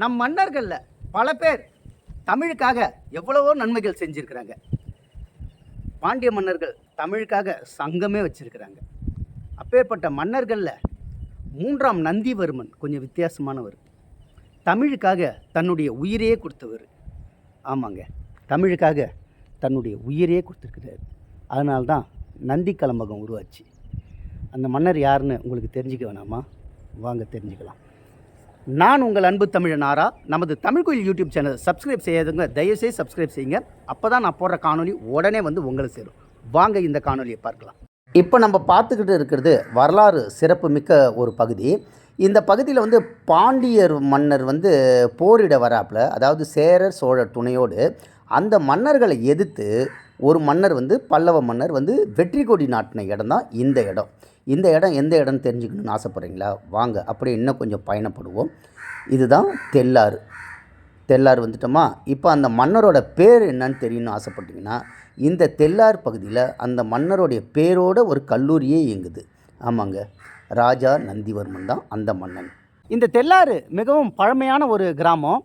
நம் மன்னர்களில் பல பேர் தமிழுக்காக எவ்வளவோ நன்மைகள் செஞ்சுருக்கிறாங்க. பாண்டிய மன்னர்கள் தமிழுக்காக சங்கமே வச்சுருக்கிறாங்க. அப்பேற்பட்ட மன்னர்களில் மூன்றாம் நந்திவர்மன் கொஞ்சம் வித்தியாசமானவர். தமிழுக்காக தன்னுடைய உயிரையே கொடுத்தவர். ஆமாங்க தமிழுக்காக தன்னுடைய உயிரையே கொடுத்துருக்கிறார். அதனால்தான் நந்தி கலம்பகம் உருவாச்சு. அந்த மன்னர் யாருன்னு உங்களுக்கு தெரிஞ்சுக்க வேணாமா? வாங்க தெரிஞ்சுக்கலாம். நான் உங்கள் அன்பு தமிழன் ஆரா. நமது தமிழ்கோயில் யூடியூப் சேனல் சப்ஸ்கிரைப் செய்யாதவங்க தயவுசெய்து சப்ஸ்கிரைப் செய்யுங்க. அப்போ தான் நான் போடுற காணொலி உடனே வந்து உங்களை சேரும். வாங்க இந்த காணொலியை பார்க்கலாம். இப்போ நம்ம பார்த்துக்கிட்டு இருக்கிறது வரலாறு சிறப்பு மிக்க ஒரு பகுதி. இந்த பகுதியில் வந்து பாண்டியர் மன்னர் வந்து போரிட வராப்புல அதாவது சேரர் சோழர் துணையோடு அந்த மன்னர்களை எதிர்த்து ஒரு மன்னர் வந்து பல்லவ மன்னர் வந்து வெற்றி கொடி நாட்டின இடம் தான் இந்த இடம். இந்த இடம் எந்த இடம்னு தெரிஞ்சுக்கணும்னு ஆசைப்பட்றீங்களா? வாங்க அப்படியே இன்னும் கொஞ்சம் பயணப்படுவோம். இதுதான் தெல்லாறு. தெல்லாறு வந்துட்டோமா? இப்போ அந்த மன்னரோட பேர் என்னன்னு தெரியணும்னு ஆசைப்பட்டீங்கன்னா இந்த தெல்லார் பகுதியில் அந்த மன்னருடைய பேரோட ஒரு கல்லூரியே இயங்குது. ஆமாங்க ராஜா நந்திவர்மன் தான் அந்த மன்னன். இந்த தெல்லாறு மிகவும் பழமையான ஒரு கிராமம்.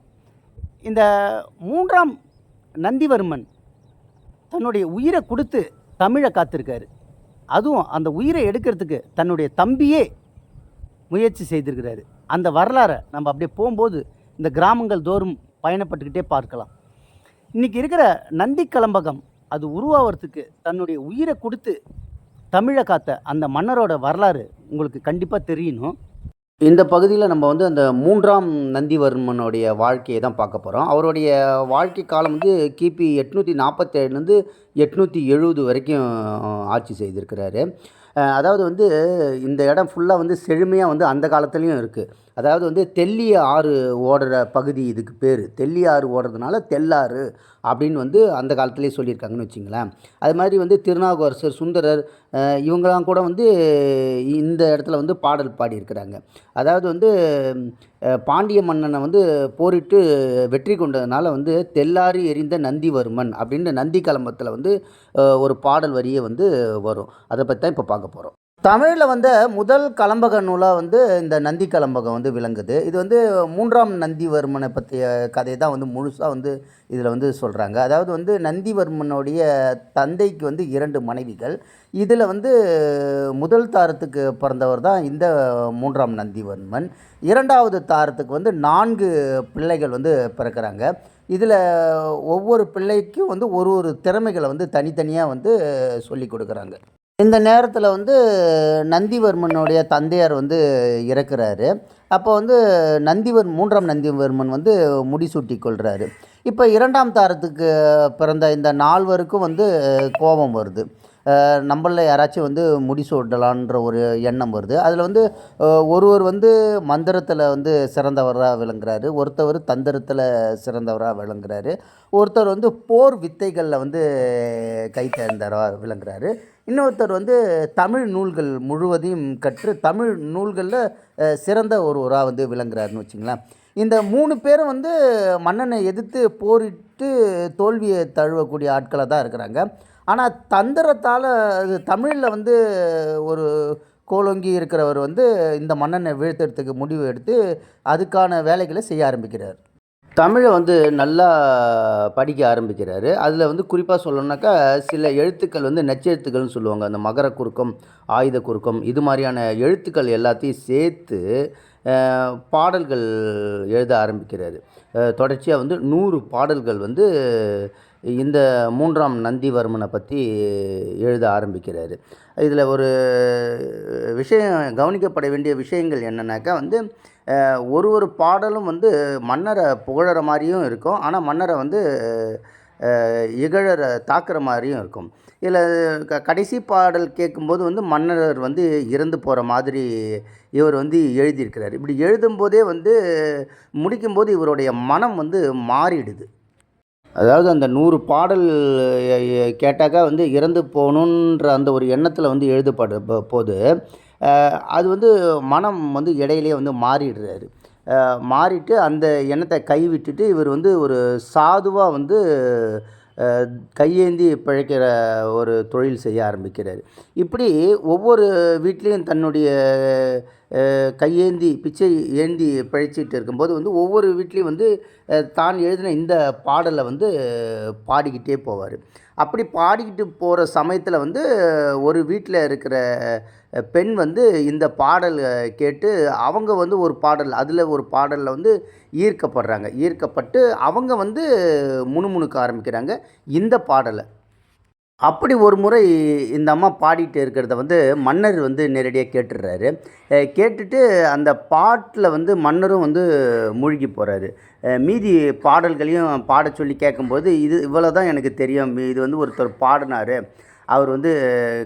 இந்த மூன்றாம் நந்திவர்மன் தன்னுடைய உயிரை கொடுத்து தமிழை காத்திருக்காரு. அதுவும் அந்த உயிரை எடுக்கிறதுக்கு தன்னுடைய தம்பியே முயற்சி செய்திருக்கிறாரு. அந்த வரலாறை நம்ம அப்படியே போகும்போது இந்த கிராமங்கள் தோறும் பயணப்பட்டுக்கிட்டே பார்க்கலாம். இன்றைக்கி இருக்கிற நந்தி கலம்பகம் அது உருவாகிறதுக்கு தன்னுடைய உயிரை கொடுத்து தமிழை காத்த அந்த மன்னரோட வரலாறு உங்களுக்கு கண்டிப்பாக தெரியணும். இந்த பகுதியில் நம்ம வந்து அந்த மூன்றாம் நந்திவர்மனுடைய வாழ்க்கையை தான் பார்க்க போகிறோம் அவருடைய வாழ்க்கை காலம் வந்து கிபி எட்நூற்றி நாற்பத்தேழுலேருந்து எட்நூற்றி எழுபது வரைக்கும் ஆட்சி செய்திருக்கிறாரு. அதாவது வந்து இந்த இடம் ஃபுல்லாக வந்து செழுமையாக வந்து அந்த காலத்துலேயும் இருக்குது அதாவது வந்து தெல்லிய ஆறு ஓடுற பகுதி இதுக்கு பேர். தெல்லிய ஆறு ஓடுறதுனால தெல்லாறு அப்படின்னு வந்து அந்த காலத்துலேயே சொல்லியிருக்காங்கன்னு வச்சிங்களேன். அது மாதிரி வந்து திருநாவுக்கரசர் சுந்தரர் இவங்களாம் இவங்கெல்லாம் கூட வந்து இந்த இடத்துல வந்து பாடல் பாடியிருக்கிறாங்க. அதாவது வந்து பாண்டிய மன்னனை வந்து போரிட்டு வெற்றி கொண்டதுனால வந்து தெல்லாறு எரிந்த நந்திவர்மன் அப்படின்ற நந்தி கலம்பத்தில் வந்து ஒரு பாடல் வரியே வந்து வரும். அதை பற்றி தான் இப்போ பார்க்க போகிறோம் தமிழில் வந்து முதல் கலம்பக நூலாக வந்து இந்த நந்தி கலம்பகம் வந்து விளங்குது. இது வந்து மூன்றாம் நந்திவர்மனை பற்றிய கதை தான் வந்து முழுசாக வந்து இதில் வந்து சொல்கிறாங்க அதாவது வந்து நந்திவர்மனுடைய தந்தைக்கு வந்து இரண்டு மனைவிகள். இதில் வந்து முதல் தாரத்துக்கு பிறந்தவர் தான் இந்த மூன்றாம் நந்திவர்மன். இரண்டாவது தாரத்துக்கு வந்து நான்கு பிள்ளைகள் வந்து பிறக்கிறாங்க. இதில் ஒவ்வொரு பிள்ளைக்கும் வந்து ஒரு ஒரு திறமைகளை வந்து தனித்தனியாக வந்து சொல்லி கொடுக்குறாங்க. இந்த நேரத்தில் வந்து நந்திவர்மனுடைய தந்தையார் வந்து இறக்குறாரு. அப்போ வந்து நந்திவர் மூன்றாம் நந்திவர்மன் வந்து முடிசூட்டி கொள்கிறாரு இப்போ இரண்டாம் தாரத்துக்கு பிறந்த இந்த நால்வருக்கும் வந்து கோபம் வருது. நம்மளில் யாராச்சும் வந்து முடிசூட்டலான்ற ஒரு எண்ணம் வருது. அதில் வந்து ஒருவர் வந்து மந்திரத்தில் வந்து சிறந்தவராக விளங்குறாரு. ஒருத்தவர் தந்திரத்தில் சிறந்தவராக விளங்குறாரு. ஒருத்தர் வந்து போர் வித்தைகளில் வந்து கை தேர்ந்தவராக விளங்குறாரு. இன்னொருத்தர் வந்து தமிழ் நூல்கள் முழுவதையும் கற்று தமிழ் நூல்களில் சிறந்த ஒருவராக வந்து விளங்குறாருன்னு வச்சுங்களேன். இந்த மூணு பேரும் வந்து மன்னனை எதிர்த்து போரிட்டு தோல்வியை தழுவக்கூடிய ஆட்களாக தான் இருக்கிறாங்க. ஆனால் தந்திரத்தால் அது தமிழில் வந்து ஒரு கோலோங்கி இருக்கிறவர் வந்து இந்த மன்னனை வீழ்த்துறதுக்கு முடிவு எடுத்து அதுக்கான வேலைகளை செய்ய ஆரம்பிக்கிறார். தமிழை வந்து நல்லா படிக்க ஆரம்பிக்கிறாரு. அதில் வந்து குறிப்பாக சொல்லணுன்னாக்கா சில எழுத்துக்கள் வந்து நச்செழுத்துக்கள்னு சொல்லுவாங்க. அந்த மகர குறுக்கம் ஆயுத குறுக்கம் இது மாதிரியான எழுத்துக்கள் எல்லாத்தையும் சேர்த்து பாடல்கள் எழுத ஆரம்பிக்கிறாரு. தொடர்ச்சியாக வந்து நூறு பாடல்கள் வந்து இந்த மூன்றாம் நந்திவர்மனை பற்றி எழுத ஆரம்பிக்கிறாரு. இதில் ஒரு விஷயம் கவனிக்கப்பட வேண்டிய விஷயங்கள் என்னன்னாக்கா வந்து ஒரு ஒரு பாடலும் வந்து மன்னரை புகழற மாதிரியும் இருக்கும். ஆனால் மன்னரை வந்து இகழற தாக்குற மாதிரியும் இருக்கும். இதில் க கடைசி பாடல் கேட்கும்போது வந்து மன்னர் வந்து இறந்து போகிற மாதிரி இவர் வந்து எழுதியிருக்கிறார். இப்படி எழுதும்போதே வந்து முடிக்கும்போது இவருடைய மனம் வந்து மாறிடுது. அதாவது அந்த நூறு பாடல் கேட்டாக்கா வந்து இறந்து போகணுன்ற அந்த ஒரு எண்ணத்தில் வந்து எழுதப்பட போது அது வந்து மனம் வந்து இடையிலேயே வந்து மாறிடுறாரு. மாறிட்டு அந்த எண்ணத்தை கைவிட்டுட்டு இவர் வந்து ஒரு சாதுவாக வந்து கையேந்தி பிழைக்கிற ஒரு தொழில் செய்ய ஆரம்பிக்கிறார். இப்படி ஒவ்வொரு வீட்லேயும் தன்னுடைய கையேந்தி பிச்சை ஏந்தி பிழைச்சிட்டு இருக்கும்போது வந்து ஒவ்வொரு வீட்லேயும் வந்து தான் எழுதின இந்த பாடலை வந்து பாடிக்கிட்டே போவார். அப்படி பாடிக்கிட்டு போகிற சமயத்தில் வந்து ஒரு வீட்டில் இருக்கிற பெண் வந்து இந்த பாடல் கேட்டு அவங்க வந்து ஒரு பாடல் அதில் ஒரு பாடலில் வந்து ஈர்க்கப்படுறாங்க. ஈர்க்கப்பட்டு அவங்க வந்து முணுமுணுக்க ஆரம்பிக்கிறாங்க இந்த பாடலை. அப்படி ஒரு முறை இந்த அம்மா பாடிட்டு இருக்கிறத வந்து மன்னர் வந்து நேரடியாக கேட்டுடுறாரு. கேட்டுட்டு அந்த பாட்டில் வந்து மன்னரும் வந்து மூழ்கி போகிறாரு மீதி பாடல்களையும் பாட சொல்லி கேட்கும்போது இது இவ்வளோ தான் எனக்கு தெரியும் இது வந்து ஒருத்தர் பாடினார். அவர் வந்து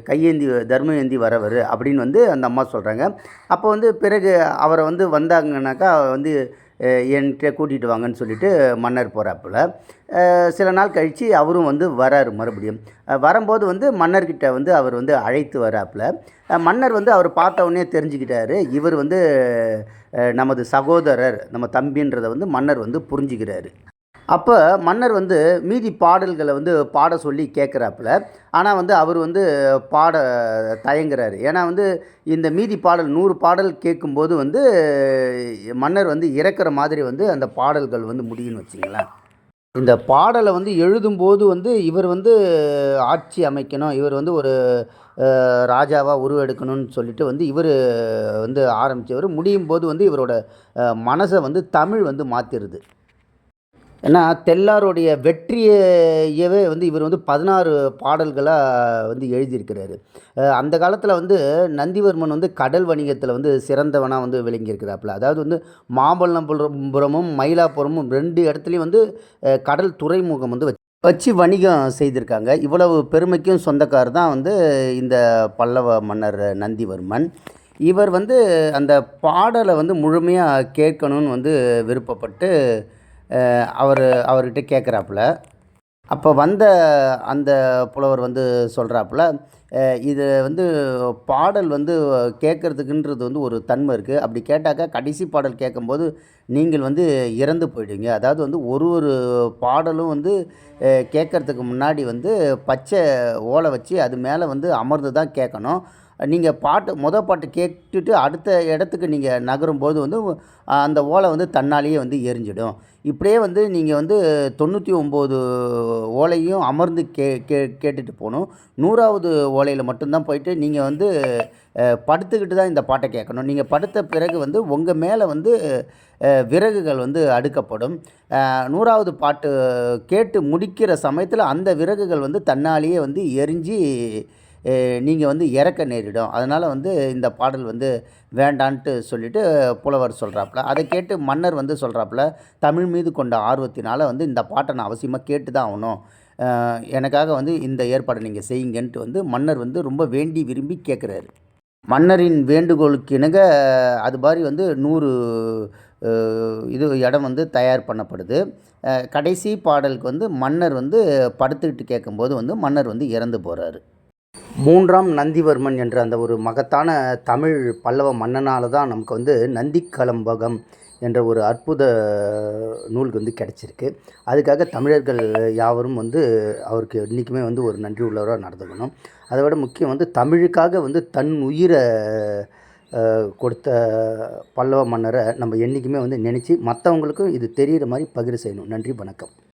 கையேந்தி தர்ம ஏந்தி வரவர் அப்படின்னு வந்து அந்த அம்மா சொல்கிறாங்க அப்போ வந்து பிறகு அவரை வந்து வந்தாங்கனாக்கா வந்து என்கிட்ட கூட்டிகிட்டு வாங்கன்னு சொல்லிட்டு மன்னர் போகிறாப்புல சில நாள் கழித்து அவரும் வந்து வராரு மறுபடியும். வரும்போது வந்து மன்னர்கிட்ட வந்து அவர் வந்து அழைத்து வராப்புல. மன்னர் வந்து அவர் பார்த்த உடனே தெரிஞ்சுக்கிட்டாரு. இவர் வந்து நமது சகோதரர் நம்ம தம்பின்றதை வந்து மன்னர் வந்து புரிஞ்சுக்கிறாரு. அப்போ மன்னர் வந்து மீதி பாடல்களை வந்து பாட சொல்லி கேட்குறாப்புல ஆனால் வந்து அவர் வந்து பாட தயங்குறாரு. ஏன்னா வந்து இந்த மீதி பாடல் நூறு பாடல் கேட்கும்போது வந்து மன்னர் வந்து இறக்குற மாதிரி வந்து அந்த பாடல்கள் வந்து முடியும்னு வச்சுங்களேன். இந்த பாடலை வந்து எழுதும்போது வந்து இவர் வந்து ஆட்சி அமைக்கணும் இவர் வந்து ஒரு ராஜாவாக உருவெடுக்கணும்னு சொல்லிட்டு வந்து இவர் வந்து ஆரம்பித்தவர் முடியும் போது வந்து இவரோட மனசை வந்து தமிழ் வந்து மாற்றிடுது ஏன்னா தெல்லாருடைய வெற்றியவே வந்து இவர் வந்து பதினாறு பாடல்களாக வந்து எழுதியிருக்கிறாரு. அந்த காலத்தில் வந்து நந்திவர்மன் வந்து கடல் வணிகத்தில் வந்து சிறந்தவனாக வந்து விளங்கியிருக்கிறாப்புல. அதாவது வந்து மாமல்லபுரமும் மயிலாப்புரமும் ரெண்டு இடத்துலையும் வந்து கடல் துறைமுகம் வந்து வச்சு வச்சு வணிகம் செய்திருக்காங்க. இவ்வளவு பெருமைக்கும் சொந்தக்காரர் தான் வந்து இந்த பல்லவ மன்னர் நந்திவர்மன். இவர் வந்து அந்த பாடலை வந்து முழுமையாக கேட்கணும்னு வந்து விருப்பப்பட்டு அவர் அவர்கிட்ட கேட்குறாப்புல அப்போ வந்த அந்த புலவர் வந்து சொல்கிறாப்புல இது வந்து பாடல் வந்து கேட்குறதுக்குன்றது வந்து ஒரு தன்மை இருக்குது அப்படி கேட்டாக்கா கடைசி பாடல் கேட்கும்போது நீங்கள் வந்து இறந்து போயிடுவீங்க. அதாவது வந்து ஒரு ஒரு பாடலும் வந்து கேட்குறதுக்கு கேட்கறதுக்கு முன்னாடி வந்து பச்சை ஓலை வச்சு அது மேலே வந்து அமர்ந்து தான் கேட்கணும் நீங்கள் பாட்டு மொதல் பாட்டு கேட்டுட்டு அடுத்த இடத்துக்கு நீங்கள் நகரும்போது வந்து அந்த ஓலை வந்து தன்னாலேயே வந்து எரிஞ்சிடும். இப்படியே வந்து நீங்கள் வந்து தொண்ணூற்றி ஒம்பது ஓலையும் அமர்ந்து கே கே கேட்டுட்டு போகணும். நூறாவது ஓலையில் மட்டும்தான் போயிட்டு நீங்கள் வந்து படுத்துக்கிட்டு தான் இந்த பாட்டை கேட்கணும். நீங்கள் படுத்த பிறகு வந்து உங்கள் மேலே வந்து விறகுகள் வந்து அடுக்கப்படும். நூறாவது பாட்டு கேட்டு முடிக்கிற சமயத்தில் அந்த விறகுகள் வந்து தன்னாலேயே வந்து எரிஞ்சு நீங்கள் வந்து இறக்க நேரிடும். அதனால் வந்து இந்த பாடல் வந்து வேண்டான்ட்டு சொல்லிவிட்டு புலவர் சொல்கிறாப்புல அதை கேட்டு மன்னர் வந்து சொல்கிறாப்புல தமிழ் மீது கொண்ட ஆர்வத்தினால் வந்து இந்த பாட்டை நான் அவசியமாக கேட்டு தான் ஆகணும். எனக்காக வந்து இந்த ஏற்பாடை நீங்கள் செய்யுங்கன்ட்டு வந்து மன்னர் வந்து ரொம்ப வேண்டி விரும்பி கேட்குறாரு மன்னரின் வேண்டுகோளுக்கு இணங்க அது மாதிரி வந்து நூறு இது இடம் வந்து தயார் பண்ணப்படுது. கடைசி பாடலுக்கு வந்து மன்னர் வந்து படுத்துக்கிட்டு கேட்கும்போது வந்து மன்னர் வந்து இறந்து போகிறாரு மூன்றாம் நந்திவர்மன் என்ற அந்த ஒரு மகத்தான தமிழ் பல்லவ மன்னனால் தான் நமக்கு வந்து நந்தி கலம்பகம் என்ற ஒரு அற்புத நூல் வந்து கிடச்சிருக்கு. அதுக்காக தமிழர்கள் யாவரும் வந்து அவருக்கு இன்றைக்குமே வந்து ஒரு நன்றி உள்ளவராக நடந்துக்கணும். அதை விட முக்கியம் வந்து தமிழுக்காக வந்து தன் உயிரை கொடுத்த பல்லவ மன்னரை நம்ம என்றைக்குமே வந்து நினச்சி மற்றவங்களுக்கும் இது தெரிகிற மாதிரி பகிர் செய்யணும். நன்றி வணக்கம்.